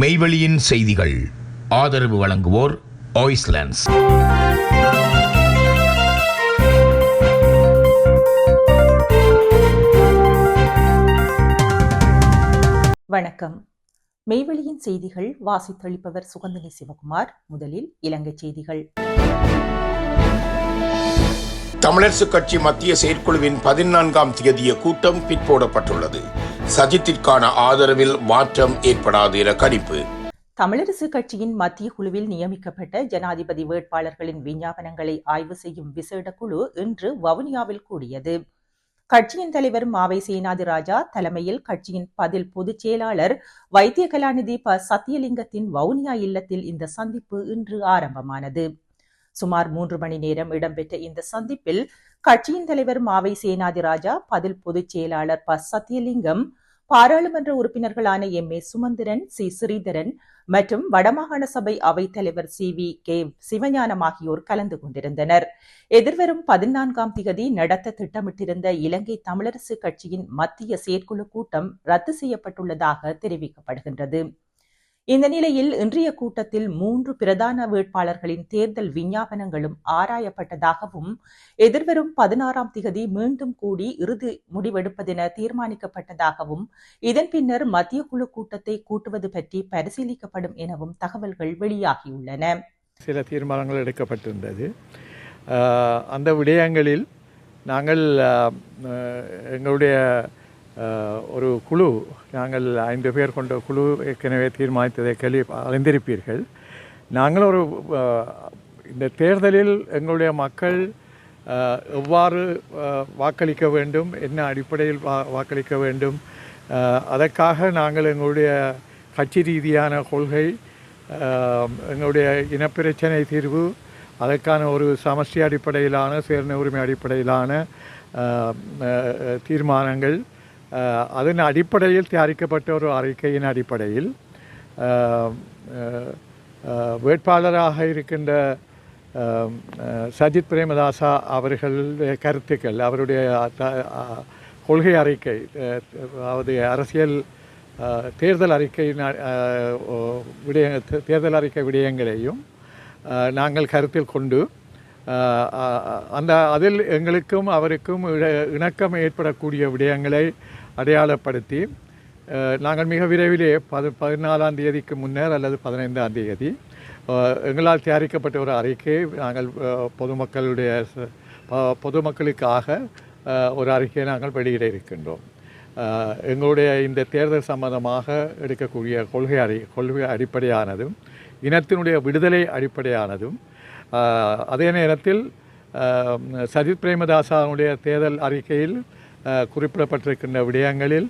மெய்வெளியின் செய்திகள். ஆதரவு வழங்குவோர் ஆய்ஸ்லாண்ட்ஸ் வணக்கம். மெய்வெளியின் செய்திகள் வாசித்தளிப்பவர் சுகந்தினி சிவகுமார் முதலில் இலங்கை செய்திகள். தமிழரசுக் கட்சி மத்திய செயற்குழுவின் பதினான்காம் தேதிய கூட்டம் பிற்போடப்பட்டுள்ளது. சஜித்திற்கான ஆதரவில் மாற்றம் ஏற்படாது என கணிப்பு. தமிழரசு கட்சியின் மத்திய குழுவில் நியமிக்கப்பட்ட ஜனாதிபதி வேட்பாளர்களின் விஞ்ஞாபனங்களை ஆய்வு செய்யும் விசேட குழு இன்று வவுனியாவில் கூடியது. கட்சியின் தலைவர் மாவை சேனாதி ராஜா தலைமையில் கட்சியின் பதில் பொதுச் செயலாளர் வைத்திய கலாநிதி ப. சத்தியலிங்கத்தின் வவுனியா இல்லத்தில் இந்த சந்திப்பு இன்று ஆரம்பமானது. சுமார் மூன்று மணி நேரம் இடம்பெற்ற இந்த சந்திப்பில் கட்சியின் தலைவர் மாவை சேனாதி ராஜா பதில் பொதுச் செயலாளர் ப. சத்யலிங்கம் பாராளுமன்ற உறுப்பினர்களான M. A. Sumanthiran C. Sritharan மற்றும் வடமாகாண சபை அவைத்தலைவர் சி. வி. கே. சிவஞானம் ஆகியோர் கலந்து கொண்டிருந்தனர். எதிர்வரும் பதினான்காம் திகதி நடத்த திட்டமிட்டிருந்த இலங்கை தமிழரசு கட்சியின் மத்திய செயற்குழு கூட்டம் ரத்து செய்யப்பட்டுள்ளதாக தெரிவிக்கப்படுகின்றது. இந்த நிலையில் இன்றைய கூட்டத்தில் மூன்று பிரதான வேட்பாளர்களின் தேர்தல் விஞ்ஞாபனங்களும் ஆராயப்பட்டதாகவும் எதிர்வரும் பதினாறாம் திகதி மீண்டும் கூடி இறுதி முடிவெடுப்பதென தீர்மானிக்கப்பட்டதாகவும் இதன் பின்னர் மத்திய குழு கூட்டத்தை கூட்டுவது பற்றி பரிசீலிக்கப்படும் எனவும் தகவல்கள் வெளியாகியுள்ளன. சில தீர்மானங்கள் எடுக்கப்பட்டிருந்தது. அந்த விடயங்களில் நாங்கள் எங்களுடைய ஒரு குழு நாங்கள் ஐந்து பேர் கொண்ட குழு ஏற்கனவே தீர்மானித்ததை கேள்வி அறிந்திருப்பீர்கள். நாங்கள் ஒரு இந்த தேர்தலில் எங்களுடைய மக்கள் எவ்வாறு வாக்களிக்க வேண்டும் என்ன அடிப்படையில் வா வாக்களிக்க வேண்டும் அதற்காக நாங்கள் எங்களுடைய கட்சி ரீதியான கொள்கை எங்களுடைய இனப்பிரச்சனை தீர்வு அதற்கான ஒரு சமஷ்டி அடிப்படையிலான சேர்ந்த உரிமை அடிப்படையிலான தீர்மானங்கள் அதன் அடிப்படையில் தயாரிக்கப்பட்ட ஒரு அறிக்கையின் அடிப்படையில் வேட்பாளராக இருக்கின்ற சஜித் பிரேமதாசா அவர்களுடைய கருத்துக்கள் அவருடைய கொள்கை அறிக்கை அதாவது அரசியல் தேர்தல் அறிக்கையின் விடய தேர்தல் அறிக்கை விடயங்களையும் நாங்கள் கருத்தில் கொண்டு அந்த அதில் எங்களுக்கும் அவருக்கும் இணக்கம் ஏற்படக்கூடிய விடயங்களை அடையாளப்படுத்தி நாங்கள் மிக விரைவிலே பது பதினாலாம் தேதிக்கு முன்னர் அல்லது பதினைந்தாம் தேதி எங்களால் தயாரிக்கப்பட்ட ஒரு அறிக்கையை நாங்கள் பொதுமக்களுடைய பொதுமக்களுக்காக ஒரு அறிக்கையை நாங்கள் வெளியிட இருக்கின்றோம். எங்களுடைய இந்த தேர்தல் சம்பந்தமாக எடுக்கக்கூடிய கொள்கை அடி கொள்கை அடிப்படையானதும் இனத்தினுடைய விடுதலை அடிப்படையானதும் அதே நேரத்தில் சஜித் பிரேமதாசாவுடைய தேர்தல் அறிக்கையில் குறிப்பிடப்பட்டிருக்கின்ற விடயங்களில்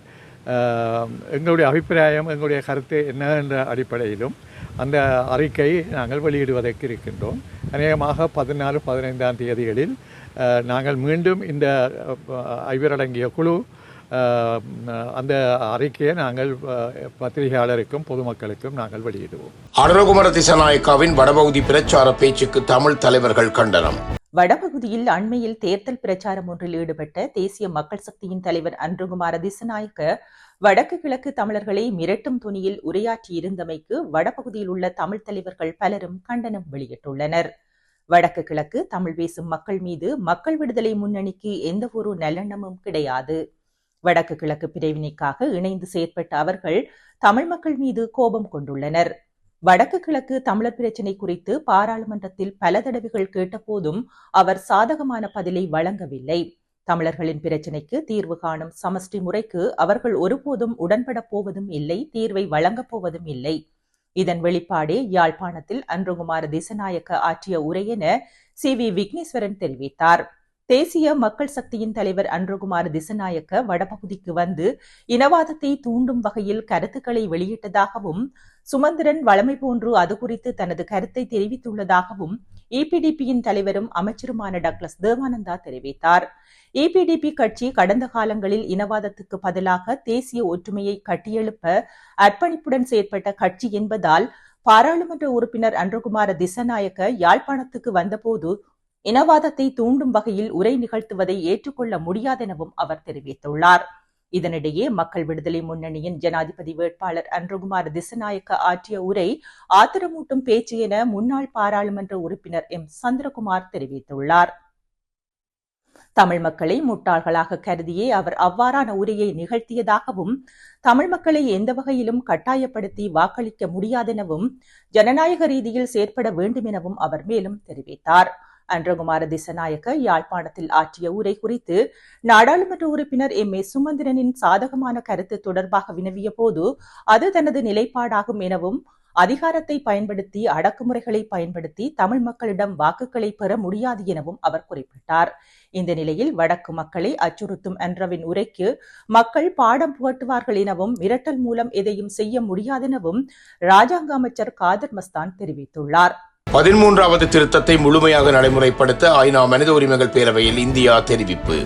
எங்களுடைய அபிப்பிராயம் எங்களுடைய கருத்து என்ன என்ற அடிப்படையிலும் அந்த அறிக்கை நாங்கள் வெளியிடுவதற்கு இருக்கின்றோம். அநேகமாக பதினாலு பதினைந்தாம் தேதிகளில் நாங்கள் மீண்டும் இந்த ஐவரடங்கிய குழு அந்த அறிக்கையை நாங்கள் பத்திரிகையாளருக்கும் பொதுமக்களுக்கும் நாங்கள் வெளியிடுவோம். அனுரகுமர திசநாயக்காவின் வடபகுதி பிரச்சார பேச்சுக்கு தமிழ் தலைவர்கள் கண்டனம். வடபகுதியில் அண்மையில் தேர்தல் பிரச்சாரம் ஒன்றில் ஈடுபட்ட தேசிய மக்கள் சக்தியின் தலைவர் அன்றுகுமார திசநாயக்க வடக்கு கிழக்கு தமிழர்களை மிரட்டும் துணியில் உரையாற்றியிருந்தமைக்கு வடபகுதியில் உள்ள தமிழ் தலைவர்கள் பலரும் கண்டனம் வெளியிட்டுள்ளனர். வடக்கு கிழக்கு தமிழ் பேசும் மக்கள் மீது மக்கள் விடுதலை முன்னணிக்கு எந்த ஒரு நல்லெண்ணமும் கிடையாது. வடக்கு கிழக்கு பிரிவினைக்காக இணைந்து செயற்பட்ட அவர்கள் தமிழ் மக்கள் மீது கோபம் கொண்டுள்ளனர். வடக்கு கிழக்கு தமிழர் பிரச்சினை குறித்து பாராளுமன்றத்தில் பல தடவைகள் கேட்டபோதும் அவர் சாதகமான பதிலை வழங்கவில்லை. தமிழர்களின் பிரச்சினைக்கு தீர்வு காணும் சமஷ்டி முறைக்கு அவர்கள் ஒருபோதும் உடன்படப் போவதும் இல்லை தீர்வை வழங்கப் போவதும் இல்லை. இதன் வெளிப்பாடே யாழ்ப்பாணத்தில் அன்றுகுமார திசநாயக்க ஆற்றிய உரையென சி வி விக்னேஸ்வரன் தெரிவித்தார். தேசிய மக்கள் சக்தியின் தலைவர் அன்றுகுமார் திசநாயக்க வடபகுதிக்கு வந்து இனவாதத்தை தூண்டும் வகையில் கருத்துக்களை வெளியிட்டதாகவும் சுமந்திரன் வளமை போன்று அது குறித்து தனது கருத்தை தெரிவித்துள்ளதாகவும் இபிடிபியின் தலைவரும் அமைச்சருமான டக்ளஸ் தேவானந்தா தெரிவித்தார். இபிடிபி கட்சி கடந்த காலங்களில் இனவாதத்துக்கு பதிலாக தேசிய ஒற்றுமையை கட்டியெழுப்ப அர்ப்பணிப்புடன் செயற்பட்ட கட்சி என்பதால் பாராளுமன்ற உறுப்பினர் அன்றகுமார திசநாயக்க யாழ்ப்பாணத்துக்கு வந்தபோது இனவாதத்தை தூண்டும் வகையில் உரை நிகழ்த்துவதை ஏற்றுக்கொள்ள முடியாதெனவும் அவர் தெரிவித்துள்ளார். இதனிடையே மக்கள் விடுதலை முன்னணியின் ஜனாதிபதி வேட்பாளர் அன்ருகுமார் திசநாயக்க ஆற்றிய உரை ஆத்திரமூட்டும் பேச்சு என முன்னாள் பாராளுமன்ற உறுப்பினர் எம். சந்திரகுமார் தெரிவித்துள்ளார். தமிழ் மக்களை முட்டாள்களாக கருதியே அவர் அவ்வாறான உரையை நிகழ்த்தியதாகவும் தமிழ் மக்களை எந்த வகையிலும் கட்டாயப்படுத்தி வாக்களிக்க முடியாதெனவும் ஜனநாயக ரீதியில் செயற்பட வேண்டும் எனவும் அவர் மேலும் தெரிவித்தார். அன்றகுமார திசநாயக்க யாழ்ப்பாணத்தில் ஆற்றிய உரை குறித்து நாடாளுமன்ற உறுப்பினர் எம். ஏ. சுமந்திரனின் சாதகமான கருத்து தொடர்பாக வினவிய போது அது தனது நிலைப்பாடாகும் எனவும் அதிகாரத்தை பயன்படுத்தி அடக்குமுறைகளை பயன்படுத்தி தமிழ் மக்களிடம் வாக்குகளை பெற முடியாது எனவும் அவர் குறிப்பிட்டார். இந்த நிலையில் வடக்கு மக்களை அச்சுறுத்தும் அன்றவின் உரைக்கு மக்கள் பாடம் புகட்டுவார்கள் எனவும் மிரட்டல் மூலம் எதையும் செய்ய முடியாதெனவும் ராஜாங்க அமைச்சர் காதர் மஸ்தான் தெரிவித்துள்ளார். பதிமூன்றாவது திருத்தத்தை முழுமையாக நடைமுறைப்படுத்த ஐநா மனித உரிமைகள் பேரவையில் இந்தியா தெரிவிப்பு.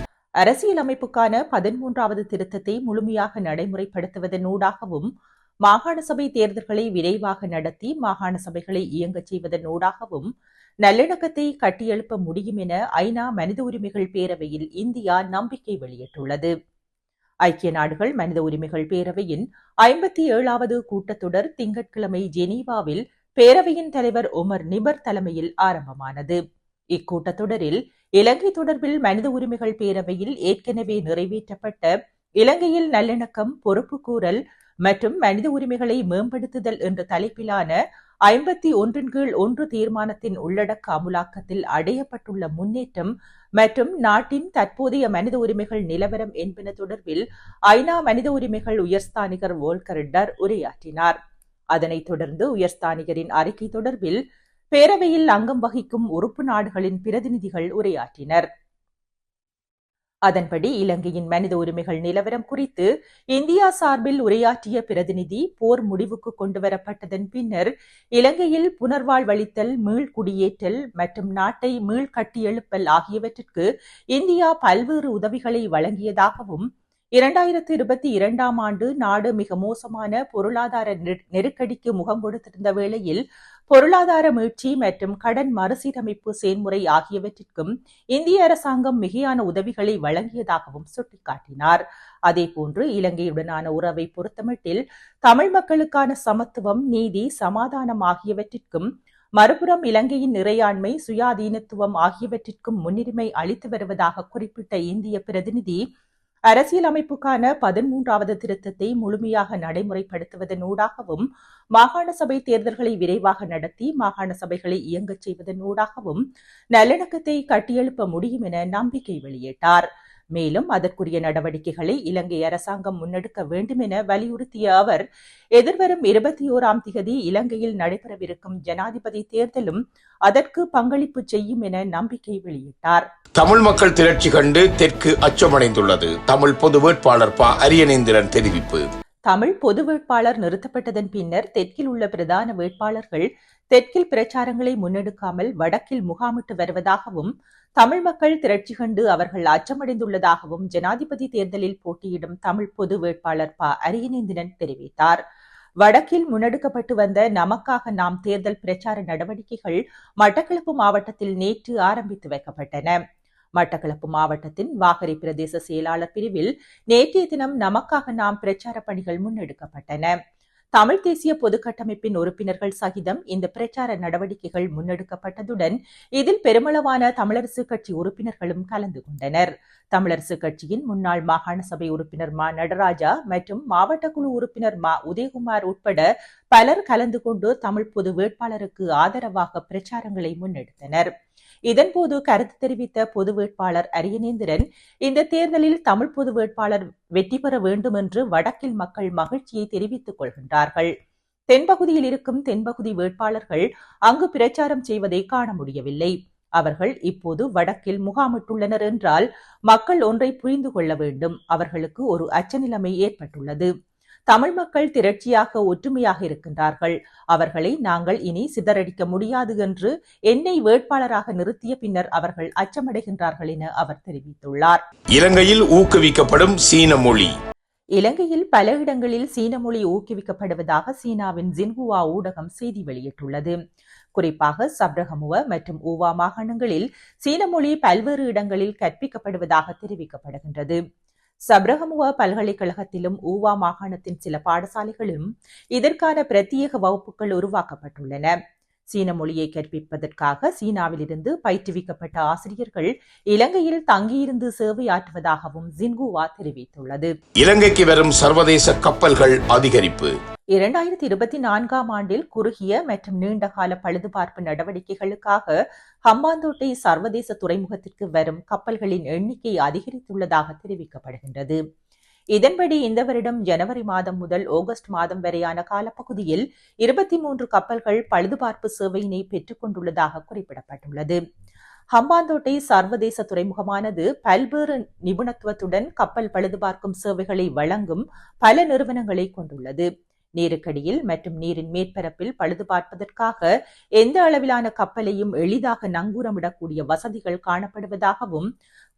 அரசியலமைப்புக்கான பதிமூன்றாவது திருத்தத்தை முழுமையாக நடைமுறைப்படுத்துவதனூடாகவும் மாகாண சபை தேர்தல்களை விரைவாக நடத்தி மாகாண சபைகளை இயங்கச் செய்வதன் ஊடாகவும் நல்லிணக்கத்தை கட்டியெழுப்ப முடியும் என ஐநா மனித உரிமைகள் பேரவையில் இந்தியா நம்பிக்கை வெளியிட்டுள்ளது. ஐக்கிய நாடுகள் மனித உரிமைகள் பேரவையின் ஐம்பத்தி ஏழாவது கூட்டத்தொடர் திங்கட்கிழமை ஜெனீவாவில் பேரவையின் தலைவர் உமர் நிபர் தலைமையில் ஆரம்பமானது. இக்கூட்டத்தொடரில் இலங்கை தொடர்பில் மனித உரிமைகள் பேரவையில் ஏற்கனவே நிறைவேற்றப்பட்ட இலங்கையில் நல்லிணக்கம் பொறுப்பு கூறல் மற்றும் மனித உரிமைகளை மேம்படுத்துதல் என்ற தலைப்பிலான ஐம்பத்தி ஒன்றின் கீழ் ஒன்று தீர்மானத்தின் உள்ளடக்க அமுலாக்கத்தில் அடையப்பட்டுள்ள முன்னேற்றம் மற்றும் நாட்டின் தற்போதைய மனித உரிமைகள் நிலவரம் என்பன தொடர்பில் ஐநா மனித உரிமைகள் உயர்ஸ்தானிகர் வோல்கர் டர் உரையாற்றினார். அதனைத் தொடர்ந்து உயர்ஸ்தானிகரின் அறிக்கை தொடர்பில் பேரவையில் அங்கம் வகிக்கும் உறுப்பு நாடுகளின் பிரதிநிதிகள் உரையாற்றினர். அதன்படி இலங்கையின் மனித உரிமைகள் நிலவரம் குறித்து இந்தியா சார்பில் உரையாற்றிய பிரதிநிதி போர் முடிவுக்கு கொண்டுவரப்பட்டதன் பின்னர் இலங்கையில் புனர்வாழ்வளித்தல் மீள்குடியேற்றல் மற்றும் நாட்டை மீள்கட்டியெழுப்பல் ஆகியவற்றிற்கு இந்தியா பல்வேறு உதவிகளை வழங்கியதாகவும் இரண்டாயிரத்தி இருபத்தி இரண்டாம் ஆண்டு நாடு மிக மோசமான பொருளாதார நெருக்கடிக்கு முகம் கொடுத்திருந்த வேளையில் பொருளாதார மீட்சி மற்றும் கடன் மறுசீரமைப்பு செயல்முறை ஆகியவற்றிற்கும் இந்திய அரசாங்கம் மிகையான உதவிகளை வழங்கியதாகவும் சுட்டிக்காட்டினார். அதேபோன்று இலங்கையுடனான உறவை பொறுத்தமட்டில் தமிழ் மக்களுக்கான சமத்துவம் நீதி சமாதானம் ஆகியவற்றிற்கும் மறுபுறம் இலங்கையின் இறையாண்மை சுயாதீனத்துவம் ஆகியவற்றிற்கும் முன்னுரிமை அளித்து வருவதாக குறிப்பிட்ட இந்திய பிரதிநிதி அரசியலமைப்புக்கான பதிமூன்றாவது திருத்தத்தை முழுமையாக நடைமுறைப்படுத்துவதனூடாகவும் மாகாண சபை தேர்தல்களை விரைவாக நடத்தி மாகாண சபைகளை இயங்கச் செய்வதனூடாகவும் நல்லிணக்கத்தை கட்டியெழுப்ப முடியும் என நம்பிக்கை வெளியிட்டார். மேலும் அதற்குரிய நடவடிக்கைகளை இலங்கை அரசாங்கம் முன்னெடுக்க வேண்டும் என வலியுறுத்திய அவர் எதிர்வரும் இருபத்தி ஓராம் திகதி இலங்கையில் நடைபெறவிருக்கும் ஜனாதிபதி தேர்தலும் அதற்கு பங்களிப்பு செய்யும் என நம்பிக்கை வெளியிட்டார். தமிழ் மக்கள் திரட்சி கண்டு தெற்கு அச்சமடைந்துள்ளது. தமிழ் பொது வேட்பாளர் ப. அரியநேந்திரன் தெரிவிப்பு. தமிழ் பொது வேட்பாளர் நிறுத்தப்பட்டதன் பின்னர் தெற்கில் உள்ள பிரதான வேட்பாளர்கள் தெற்கில் பிரச்சாரங்களை முன்னெடுக்காமல் வடக்கில் முகாமிட்டு வருவதாகவும் தமிழ் மக்கள் திரட்சி கண்டு அவர்கள் அச்சமடைந்துள்ளதாகவும் ஜனாதிபதி தேர்தலில் போட்டியிடும் தமிழ் பொது வேட்பாளர் ப. அரியநேந்திரன் தெரிவித்தார். வடக்கில் முன்னெடுக்கப்பட்டு வந்த நமக்காக நாம் தேர்தல் பிரச்சார நடவடிக்கைகள் மட்டக்களப்பு மாவட்டத்தில் நேற்று ஆரம்பித்து வைக்கப்பட்டன. மட்டக்களப்பு மாவட்டத்தின் வாகரை பிரதேச செயலாளர் பிரிவில் நேற்றைய தினம் நமக்காக நாம் பிரச்சார பணிகள் முன்னெடுக்கப்பட்டன. தமிழ் தேசிய பொதுக்கட்டமைப்பின் உறுப்பினர்கள் சகிதம் இந்த பிரச்சார நடவடிக்கைகள் முன்னெடுக்கப்பட்டதுடன் இதில் பெருமளவான தமிழரசு கட்சி உறுப்பினர்களும் கலந்து கொண்டனர். தமிழரசு கட்சியின் முன்னாள் மாகாண சபை உறுப்பினர் மா நடராஜா மற்றும் மாவட்ட குழு உறுப்பினர் மா உதயகுமார் உட்பட பலர் கலந்து கொண்டு தமிழ் பொது வேட்பாளருக்கு ஆதரவாக பிரச்சாரங்களை முன்னெடுத்தனர். இதன்போது கருத்து தெரிவித்த பொது வேட்பாளர் அரியநேந்திரன் இந்த தேர்தலில் தமிழ் பொது வேட்பாளர் வெற்றி பெற வேண்டும் என்று வடக்கில் மக்கள் மகிழ்ச்சியை தெரிவித்துக் கொள்கின்றார்கள். தென்பகுதியில் இருக்கும் தென்பகுதி வேட்பாளர்கள் அங்கு பிரச்சாரம் செய்வதை காண முடியவில்லை. அவர்கள் இப்போது வடக்கில் முகாமிட்டுள்ளனர் என்றால் மக்கள் ஒன்றை புரிந்து கொள்ள வேண்டும். அவர்களுக்கு ஒரு அச்சநிலைமை ஏற்பட்டுள்ளது. தமிழ் மக்கள் திரட்சியாக ஒற்றுமையாக இருக்கின்றார்கள். அவர்களை நாங்கள் இனி சிதறடிக்க முடியாது என்று என்னை வேட்பாளராக நிறுத்திய பின்னர் அவர்கள் அச்சமடைகின்றார்கள் என அவர் தெரிவித்துள்ளார். இலங்கையில் ஊக்குவிக்கப்படும் சீன மொழி. இலங்கையில் பல இடங்களில் சீன மொழி ஊக்குவிக்கப்படுவதாக சீனாவின் ஜின்ஹுவா ஊடகம் செய்தி வெளியிட்டுள்ளது. குறிப்பாக சப்ரகமுவ மற்றும் ஊவா மாகாணங்களில் சீன மொழி பல்வேறு இடங்களில் கற்பிக்கப்படுவதாக தெரிவிக்கப்படுகின்றது. சப்ரகமுவா பல்கலைக்கழகத்திலும் ஊவா மாகாணத்தின் சில பாடசாலைகளும் இதற்கான பிரத்யேக வகுப்புகள் உருவாக்கப்பட்டுள்ளன. சீன மொழியை கற்பிப்பதற்காக சீனாவிலிருந்து பயிற்றுவிக்கப்பட்ட ஆசிரியர்கள் இலங்கையில் தங்கியிருந்து சேவையாற்றுவதாகவும் ஜின்குவா தெரிவித்துள்ளது. இலங்கைக்கு வரும் சர்வதேச கப்பல்கள் அதிகரிப்பு. இரண்டாயிரத்தி இருபத்தி நான்காம் ஆண்டில் குறுகிய மற்றும் நீண்டகால பழுதுபார்ப்பு நடவடிக்கைகளுக்காக ஹம்பாந்தோட்டை சர்வதேச துறைமுகத்திற்கு வரும் கப்பல்களின் எண்ணிக்கை அதிகரித்துள்ளதாக தெரிவிக்கப்படுகின்றது. இதன்படி இந்த வருடம் ஜனவரி மாதம் முதல் ஆகஸ்ட் மாதம் வரையான காலப்பகுதியில் இருபத்தி மூன்று கப்பல்கள் பழுதுபார்ப்பு சேவையினை பெற்றுக் கொண்டுள்ளதாக குறிப்பிடப்பட்டுள்ளது. ஹம்பாந்தோட்டை சர்வதேச துறைமுகமானது பல்வேறு நிபுணத்துவத்துடன் கப்பல் பழுதுபார்க்கும் சேவைகளை வழங்கும் பல நிறுவனங்களை கொண்டுள்ளது. நீருக்கடியில் மற்றும் நீரின் மேற்பரப்பில் பழுது பார்ப்பதற்காக எந்த அளவிலான கப்பலையும் எளிதாக நங்கூரமிடக்கூடிய வசதிகள் காணப்படுவதாகவும்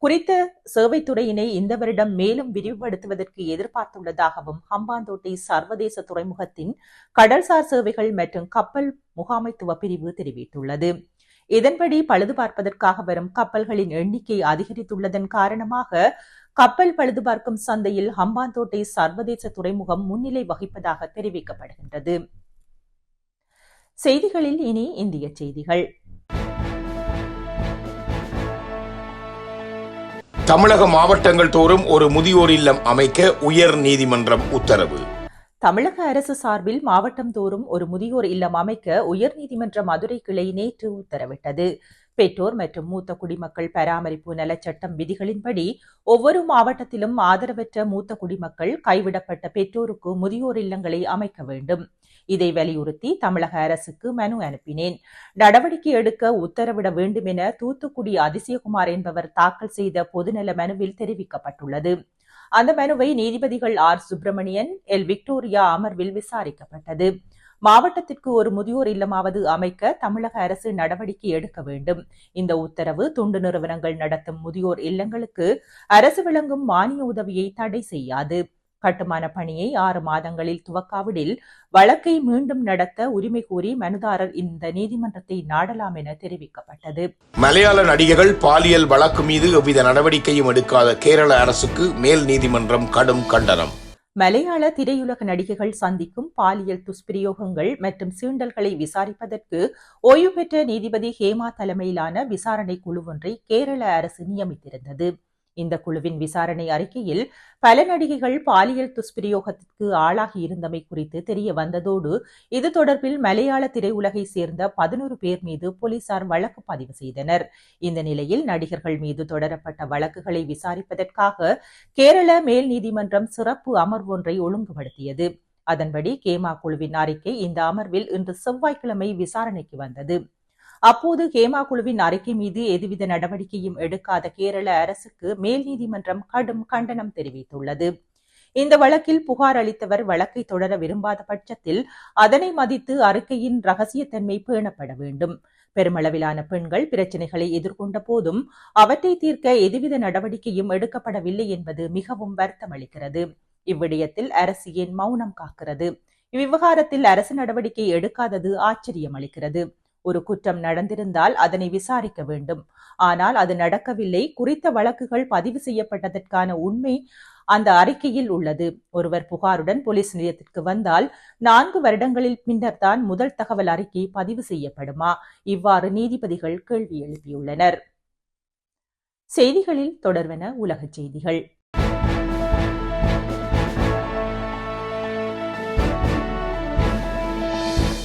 குறித்த சேவைத்துறையினை இந்த வருடம் மேலும் விரிவுபடுத்துவதற்கு எதிர்பார்த்துள்ளதாகவும் ஹம்பாந்தோட்டை சர்வதேச துறைமுகத்தின் கடல்சார் சேவைகள் மற்றும் கப்பல் முகாமைத்துவ பிரிவு தெரிவித்துள்ளது. இதன்படி பழுது பார்ப்பதற்காக வரும் கப்பல்களின் எண்ணிக்கை அதிகரித்துள்ளதன் காரணமாக கப்பல் பழுதுபார்க்கும் சந்தையில் ஹம்பாந்தோட்டை சர்வதேச துறைமுகம் முன்னிலை வகிப்பதாக தெரிவிக்கப்படுகின்றது. செய்திகளில் இனி இந்திய செய்திகள். தமிழக மாவட்டங்கள் தோறும் ஒரு முதியோர் இல்லம் அமைக்க உயர் நீதிமன்றம் உத்தரவு. தமிழக அரசு சார்பில் மாவட்டம் தோறும் ஒரு முதியோர் இல்லம் அமைக்க உயர்நீதிமன்ற மதுரை கிளை நேற்று உத்தரவிட்டது. பெற்றோர் மற்றும் மூத்த குடிமக்கள் பராமரிப்பு நலச்சட்டம் விதிகளின்படி ஒவ்வொரு மாவட்டத்திலும் ஆதரவற்ற மூத்த குடிமக்கள் கைவிடப்பட்ட பெற்றோருக்கு முதியோர் இல்லங்களை அமைக்க வேண்டும். இதை வலியுறுத்தி தமிழக அரசுக்கு மனு அனுப்பினேன். நடவடிக்கை எடுக்க உத்தரவிட வேண்டும் என தூத்துக்குடி அதிசயகுமார் என்பவர் தாக்கல் செய்த பொதுநல மனுவில் தெரிவிக்கப்பட்டுள்ளது. அந்த மனுவை நீதிபதிகள் ஆர் சுப்பிரமணியன் எல் விக்டோரியா அமர்வில் விசாரிக்கப்பட்டது. மாவட்டத்திற்கு ஒரு முதியோர் இல்லமாவது அமைக்க தமிழக அரசு நடவடிக்கை எடுக்க வேண்டும். இந்த உத்தரவு தொண்டு நிறுவனங்கள் நடத்தும் முதியோர் இல்லங்களுக்கு அரசு வழங்கும் மானிய உதவியை தடை செய்யாது. கட்டுமான பணியை ஆறு மாதங்களில் துவக்காவிடில் வழக்கை மீண்டும் நடத்த உரிமை கோரி மனுதாரர் இந்த நீதிமன்றத்தை நாடலாம் என தெரிவிக்கப்பட்டது. மலையாள நடிகர்கள் பாலியல் வழக்கு மீது எவ்வித நடவடிக்கையும் எடுக்காத கேரள அரசுக்கு மேல் நீதிமன்றம் கடும் கண்டனம். மலையாள திரையுலக நடிகைகள் சந்திக்கும் பாலியல் துஷ்பிரயோகங்கள் மற்றும் சீண்டல்களை விசாரிப்பதற்கு ஓய்வு பெற்ற நீதிபதி ஹேமா தலைமையிலான விசாரணை குழு ஒன்றை கேரள அரசு நியமித்திருந்தது. இந்த குழுவின் விசாரணை அறிக்கையில் பல நடிகைகள் பாலியல் துஷ்பிரயோகத்திற்கு ஆளாகி இருந்தமை குறித்து தெரிய வந்ததோடு இது தொடர்பில் மலையாள திரையுலகை சேர்ந்த பதினோரு பேர் மீது போலீசார் வழக்கு பதிவு செய்தனர். இந்த நிலையில் நடிகர்கள் மீது தொடரப்பட்ட வழக்குகளை விசாரிப்பதற்காக கேரள மேல் நீதிமன்றம் சிறப்பு அமர்வு ஒன்றை ஒழுங்குபடுத்தியது. அதன்படி கேமா குழுவின் அறிக்கை இந்த அமர்வில் இன்று செவ்வாய்க்கிழமை விசாரணைக்கு வந்தது. அப்போது ஹேமா குழுவின் அறிக்கை மீது எதுவித நடவடிக்கையும் எடுக்காத கேரள அரசுக்கு மேல் நீதிமன்றம் கடும் கண்டனம் தெரிவித்துள்ளது. இந்த வழக்கில் புகார் அளித்தவர் வழக்கை தொடர விரும்பாத பட்சத்தில் அதனை மதித்து அறிக்கையின் ரகசியத்தன்மை பேணப்பட வேண்டும். பெருமளவிலான பெண்கள் பிரச்சனைகளை எதிர்கொண்ட போதும் அவற்றை தீர்க்க எதுவித நடவடிக்கையும் எடுக்கப்படவில்லை என்பது மிகவும் வருத்தமளிக்கிறது இவ்விடயத்தில் அரசு ஏன் மௌனம் காக்கிறது? இவ்விவகாரத்தில் அரசு நடவடிக்கை எடுக்காதது ஆச்சரியம் அளிக்கிறது. ஒரு குற்றம் நடந்திருந்தால் அதனை விசாரிக்க வேண்டும். ஆனால் அது நடக்கவில்லை. குறித்த வழக்குகள் பதிவு செய்யப்பட்டதற்கான உண்மை அந்த அறிக்கையில் உள்ளது. ஒருவர் புகாருடன் போலீஸ் நிலையத்திற்கு வந்தால் நான்கு வருடங்களில் பின்னர் தான் முதல் தகவல் அறிக்கை பதிவு செய்யப்படுமா? இவ்வாறு நீதிபதிகள் கேள்வி எழுப்பியுள்ளனர். செய்திகளில் தொடர்வன உலகச் செய்திகள்.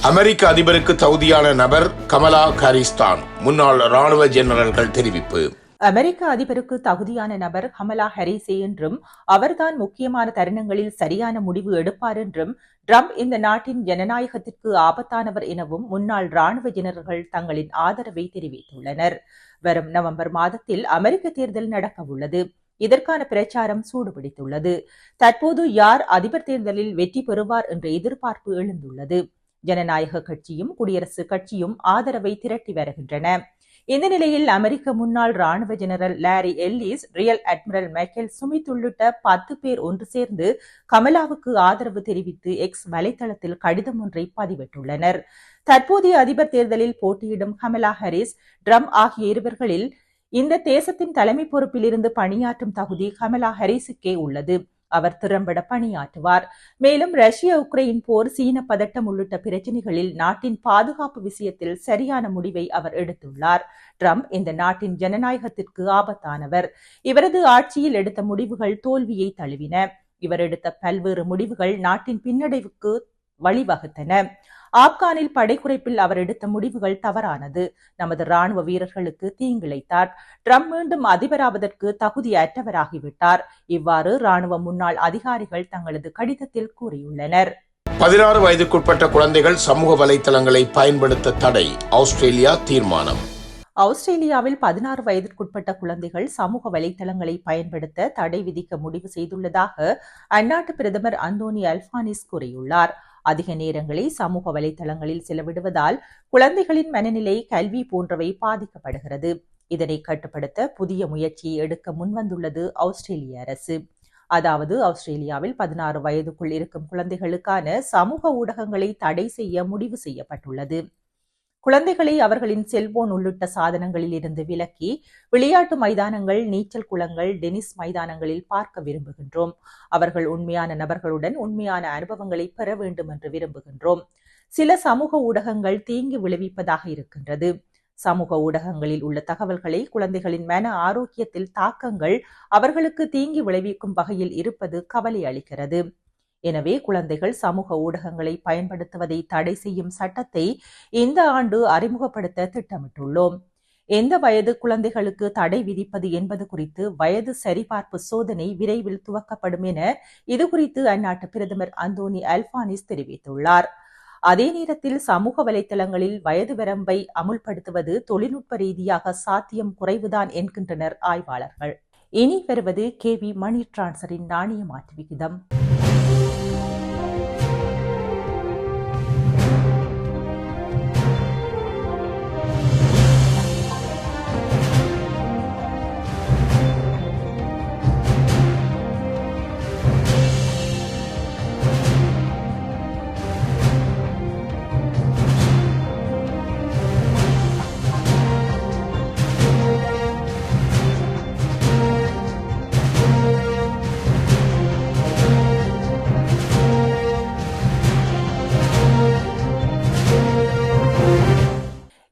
அமெரிக்க அதிபருக்கு தகுதியான நபர் கமலா ஹாரிஸ்தான். முன்னாள் ராணுவ ஜெனரல்கள் தெரிவிப்பு. அமெரிக்க அதிபருக்கு தகுதியான நபர் கமலா ஹரிசே என்றும் அவர்தான் முக்கியமான தருணங்களில் சரியான முடிவு எடுப்பார் என்றும் ட்ரம்ப் இந்த நாட்டின் ஜனநாயகத்திற்கு ஆபத்தானவர் எனவும் முன்னாள் ராணுவ ஜெனரல்கள் தங்களின் ஆதரவை தெரிவித்துள்ளனர். வரும் நவம்பர் மாதத்தில் அமெரிக்க தேர்தல் நடக்க உள்ளது இதற்கான பிரச்சாரம் சூடுபிடித்துள்ளது. தற்போது யார் அதிபர் தேர்தலில் வெற்றி பெறுவார் என்ற எதிர்பார்ப்பு எழுந்துள்ளது. ஜனநாயக கட்சியும் குடியரசுக் கட்சியும் ஆதரவை திரட்டி வருகின்றன. இந்த நிலையில் அமெரிக்க முன்னாள் ராணுவ general Larry Ellis real admiral Michael Smith உள்ளிட்ட பத்து பேர் ஒன்று சேர்ந்து கமலாவுக்கு ஆதரவு தெரிவித்து எக்ஸ் வலைதளத்தில் கடிதம் ஒன்றை பதிவிட்டுள்ளனர். தற்போதைய அதிபர் தேர்தலில் போட்டியிடும் கமலா ஹாரிஸ் ட்ரம்ப் ஆகிய இருவர்களில் இந்த தேசத்தின் தலைமை பொறுப்பில் இருந்து பணியாற்றும் தகுதி கமலா ஹரிஸுக்கே உள்ளது. அவர் திறம்பட பணியாற்றுவார். மேலும் ரஷ்ய உக்ரைன் போர் சீன பதட்டம் உள்ளிட்ட பிரச்சனைகளில் நாட்டின் பாதுகாப்பு விஷயத்தில் சரியான முடிவை அவர் எடுத்துள்ளார். ட்ரம்ப் இந்த நாட்டின் ஜனநாயகத்திற்கு ஆபத்தானவர். இவரது ஆட்சியில் எடுத்த முடிவுகள் தோல்வியை தழுவின. இவர் எடுத்த பல்வேறு முடிவுகள் நாட்டின் பின்னடைவுக்கு வழிவகுத்தன. ஆப்கானில் படைக்குறைப்பில் அவர் எடுத்த முடிவுகள் தவறானது. நமது ராணுவ வீரர்களுக்கு தீங்கிழைத்தார். ட்ரம்ப் மீண்டும் அதிபராவதற்கு தகுதியற்றவராகிவிட்டார். இவ்வாறு ராணுவ முன்னாள் அதிகாரிகள் தங்களது கடிதத்தில் கூறியுள்ளனர். பதினாறு வயதுக்குட்பட்ட குழந்தைகள் சமூக வலைத்தளங்களை பயன்படுத்த தடை. ஆஸ்திரேலியா தீர்மானம். ஆஸ்திரேலியாவில் பதினாறு வயதிற்குட்பட்ட குழந்தைகள் சமூக வலைத்தளங்களை பயன்படுத்த தடை விதிக்க முடிவு செய்துள்ளதாக அந்நாட்டு பிரதமர் அந்தோனி அல்பானிஸ் கூறியுள்ளார். அதிக நேரங்களை சமூக வலைத்தளங்களில் செலவிடுவதால் குழந்தைகளின் மனநிலை கல்வி போன்றவை பாதிக்கப்படுகிறது. இதனை கட்டுப்படுத்த புதிய முயற்சியை எடுக்க முன்வந்துள்ளது ஆஸ்திரேலிய அரசு. அதாவது ஆஸ்திரேலியாவில் பதினாறு வயதுக்குள் இருக்கும் குழந்தைகளுக்கான சமூக ஊடகங்களை தடை செய்ய முடிவு செய்யப்பட்டுள்ளது. குழந்தைகளை அவர்களின் செல்போன் உள்ளிட்ட சாதனங்களில் இருந்து விலக்கி விளையாட்டு மைதானங்கள் நீச்சல் குளங்கள் டென்னிஸ் மைதானங்களில் பார்க்க விரும்புகின்றோம். அவர்கள் உண்மையான நபர்களுடன் உண்மையான அனுபவங்களை பெற வேண்டும் என்று விரும்புகின்றோம். சில சமூக ஊடகங்கள் தீங்கு விளைவிப்பதாக இருக்கின்றது. சமூக ஊடகங்களில் உள்ள தகவல்களை குழந்தைகளின் மன ஆரோக்கியத்தில் தாக்கங்கள் அவர்களுக்கு தீங்கி விளைவிக்கும் வகையில் இருப்பது கவலை அளிக்கிறது. எனவே குழந்தைகள் சமூக ஊடகங்களை பயன்படுத்துவதை தடை செய்யும் சட்டத்தை இந்த ஆண்டு அறிமுகப்படுத்த திட்டமிட்டுள்ளோம். எந்த வயது குழந்தைகளுக்கு தடை விதிப்பது என்பது குறித்து வயது சரிபார்ப்பு சோதனை விரைவில் துவக்கப்படும் என இது குறித்து அந்நாட்டு பிரதமர் அந்தோனி அல்பானிஸ் தெரிவித்துள்ளார். அதே நேரத்தில் சமூக வலைதளங்களில் வயது வரம்பை அமுல்படுத்துவது தொழில்நுட்ப ரீதியாக சாத்தியம் குறைவுதான் என்கின்றனர் ஆய்வாளர்கள். இனி வருவது கேவி மணி டிரான்சரின் நாணய மாற்று விகிதம்.